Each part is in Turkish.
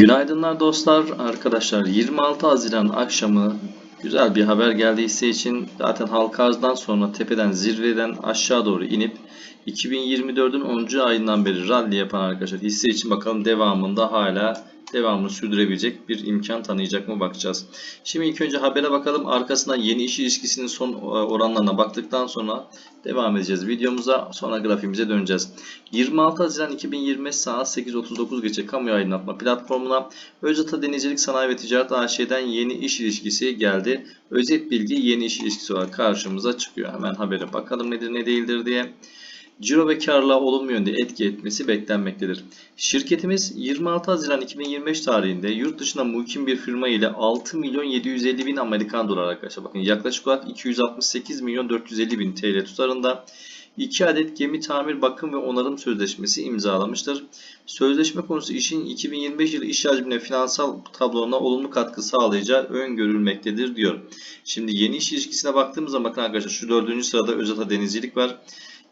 Günaydınlar dostlar, arkadaşlar. 26 Haziran akşamı güzel bir haber geldi hisse için. Zaten halka arzdan sonra tepeden zirveden aşağı doğru inip 2024'ün 10. ayından beri rally yapan arkadaşlar hisse için bakalım devamında hala devamını sürdürebilecek bir imkan tanıyacak mı bakacağız. Şimdi ilk önce habere bakalım. Arkasından yeni iş ilişkisinin son e, oranlarına baktıktan sonra devam edeceğiz videomuza. Sonra grafiğimize döneceğiz. 26 Haziran 2025 saat 8.39 geçe kamu aydınlatma platformuna Özata Denizcilik Sanayi ve Ticaret AŞ'den yeni iş ilişkisi geldi. Özet bilgi yeni iş ilişkisi olarak karşımıza çıkıyor. Hemen habere bakalım nedir ne değildir diye. Ciro ve karlılığa olumlu yönde etki etmesi beklenmektedir. Şirketimiz 26 Haziran 2025 tarihinde yurt dışına muhkim bir firma ile 6 milyon 750 bin Amerikan dolar arkadaşlar. Bakın yaklaşık olarak 268 milyon 450 bin TL tutarında 2 adet gemi tamir bakım ve onarım sözleşmesi imzalamıştır. Sözleşme konusu işin 2025 yılı iş hacmine finansal tablona olumlu katkı sağlayacağı öngörülmektedir diyor. Şimdi yeni iş ilişkisine baktığımız zaman bakın arkadaşlar şu dördüncü sırada Özata Denizcilik var.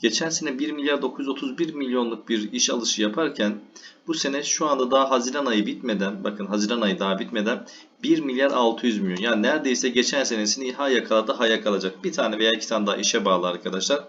Geçen sene 1 milyar 931 milyonluk bir iş alışı yaparken bu sene şu anda daha Haziran ayı bitmeden bakın Haziran ayı daha bitmeden 1 milyar 600 milyon. Yani neredeyse geçen senesini ha yakaladı ha yakalayacak. Bir tane veya iki tane daha işe bağlı arkadaşlar.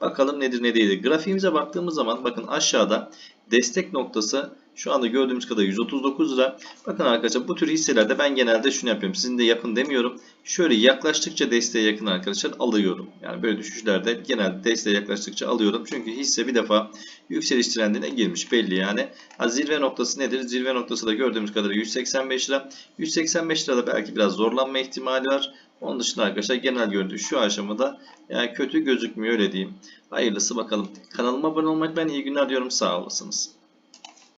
Bakalım nedir ne değildir. Grafiğimize baktığımız zaman bakın aşağıda destek noktası şu anda gördüğümüz kadar 139 lira. Bakın arkadaşlar bu tür hisselerde ben genelde şunu yapıyorum. Sizin de yapın demiyorum. Şöyle yaklaştıkça desteğe yakın arkadaşlar alıyorum. Yani böyle düşüşlerde genelde desteğe yaklaştıkça alıyorum. Çünkü hisse bir defa yükseliş trendine girmiş belli yani. Ha, zirve noktası nedir? Zirve noktası da gördüğümüz kadarıyla 185 lira. 185 lirada belki biraz zorlanma ihtimali var. Onun dışında arkadaşlar genel görüntü şu aşamada yani kötü gözükmüyor öyle diyeyim. Hayırlısı bakalım. Kanalıma abone olmak ben iyi günler diyorum. Sağ olasınız.